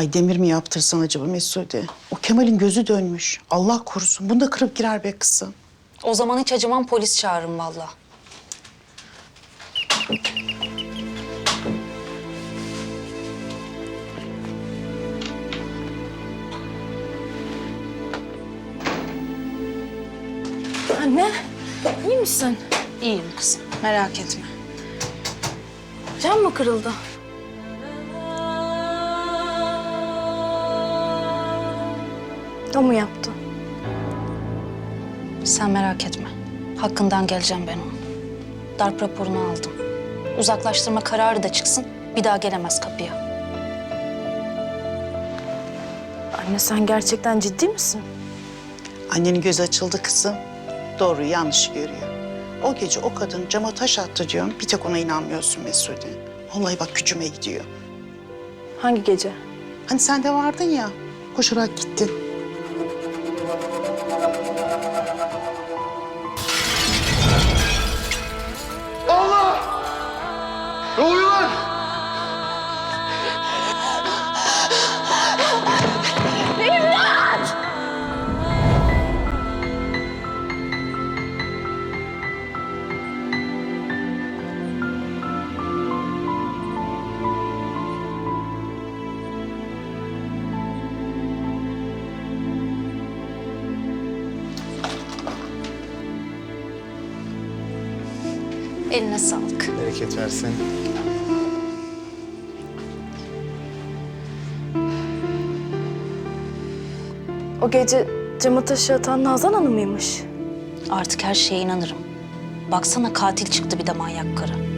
Ay demir mi yaptırsan acaba Mesude? O Kemal'in gözü dönmüş. Allah korusun. Bunu da kırıp girer be kızım. O zaman hiç acımam polis çağırın vallahi. Anne, iyi misin? İyiyim kızım merak etme. Cam mı kırıldı? O mu yaptı? Sen merak etme. Hakkından geleceğim ben onun. Darp raporunu aldım. Uzaklaştırma kararı da çıksın. Bir daha gelemez kapıya. Anne sen gerçekten ciddi misin? Annenin gözü açıldı kızım. Doğruyu yanlış görüyor. O gece o kadın cama taş attı diyorum. Bir tek ona inanmıyorsun Mesude. Vallahi bak gücüme gidiyor. Hangi gece? Hani sen de vardın ya. Koşarak gittin. Eline sağlık. Bereket versin. O gece cama taşı atan Nazan Hanım mıymış? Artık her şeye inanırım. Baksana katil çıktı bir de manyak karı.